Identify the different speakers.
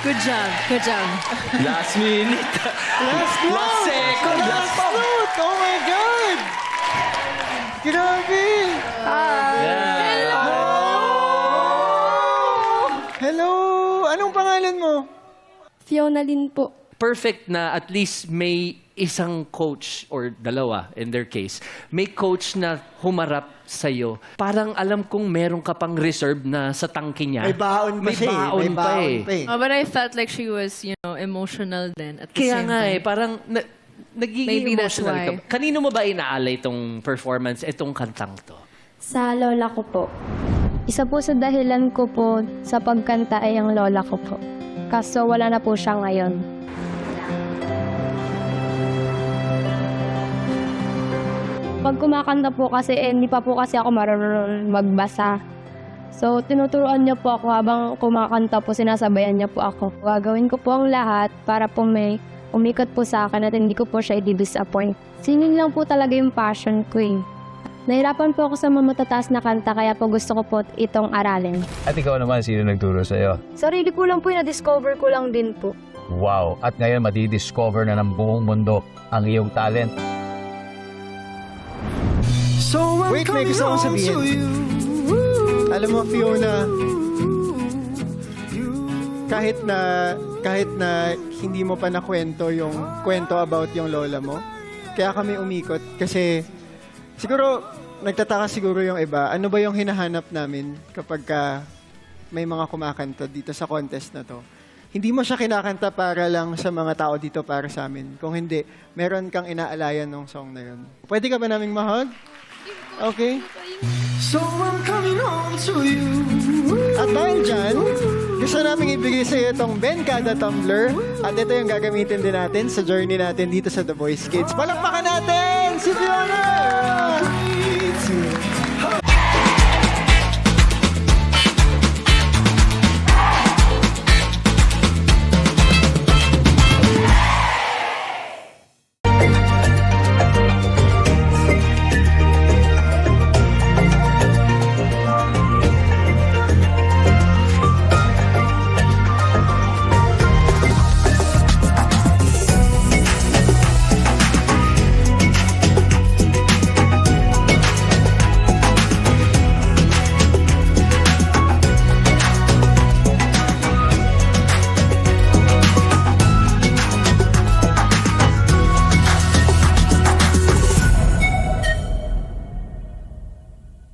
Speaker 1: Good job. Good job.
Speaker 2: Last minute.
Speaker 3: Last note!
Speaker 2: Last second. Last
Speaker 3: Last note! Oh my God! Grabe! Hello! Anong pangalan mo?
Speaker 4: Fiona Lin po.
Speaker 2: Perfect na at least may isang coach or dalawa in their case. May coach na humarap sa'yo. Parang alam kong meron ka pang reserve na sa tangke niya.
Speaker 3: May baon pa
Speaker 2: May
Speaker 3: siya eh.
Speaker 2: baon
Speaker 3: May
Speaker 2: pa
Speaker 3: baon
Speaker 2: eh.
Speaker 3: pa eh.
Speaker 1: Oh, but I felt like she was, you know, emotional then at the
Speaker 2: Kaya
Speaker 1: same
Speaker 2: nga
Speaker 1: time.
Speaker 2: eh, parang na, nagiging
Speaker 1: Maybe that's
Speaker 2: emotional ka.
Speaker 1: why.
Speaker 2: Kanino mo ba inaalay itong performance, itong kantang to?
Speaker 4: Sa lola ko po. Isa po sa dahilan ko po sa pagkanta ay ang lola ko po. Kaso wala na po siya ngayon. Pag kumakanta po kasi, eh, hindi pa po kasi ako marunong magbasa. So, tinuturuan niya po ako habang kumakanta po, sinasabayan niya po ako. Gagawin ko po ang lahat para po may umikot po sa akin at hindi ko po siya i-disappoint. Singing lang po talaga yung passion ko eh. Nahirapan po ako sa mga matataas na kanta kaya po gusto ko po itong aralin.
Speaker 5: At ikaw naman, sino nagturo sa'yo?
Speaker 4: Sarili ko lang po yung na-discover ko lang din po.
Speaker 5: Wow! At ngayon, madidiscover na ng buong mundo ang iyong talent.
Speaker 3: Wait, may gusto akong sabihin. Alam mo, Fiona, kahit na kahit na hindi mo pa nakwento yung kwento about yung lola mo, kaya kami umikot kasi siguro nagtataka siguro yung iba, ano ba yung hinahanap namin kapag ka may mga kumakanta dito sa contest na to. Hindi mo siya kinakanta para lang sa mga tao dito para sa amin. Kung hindi, meron kang inaalayan ng song na yun. Pwede ka ba naming mahag? Okay?
Speaker 6: So I'm coming home to you.
Speaker 3: At dahil dyan, gusto namin ibigay sa iyo itong Ben Kada Tumbler. At ito yung gagamitin din natin sa journey natin dito sa The Voice Kids. Palakpakan natin si Fiona!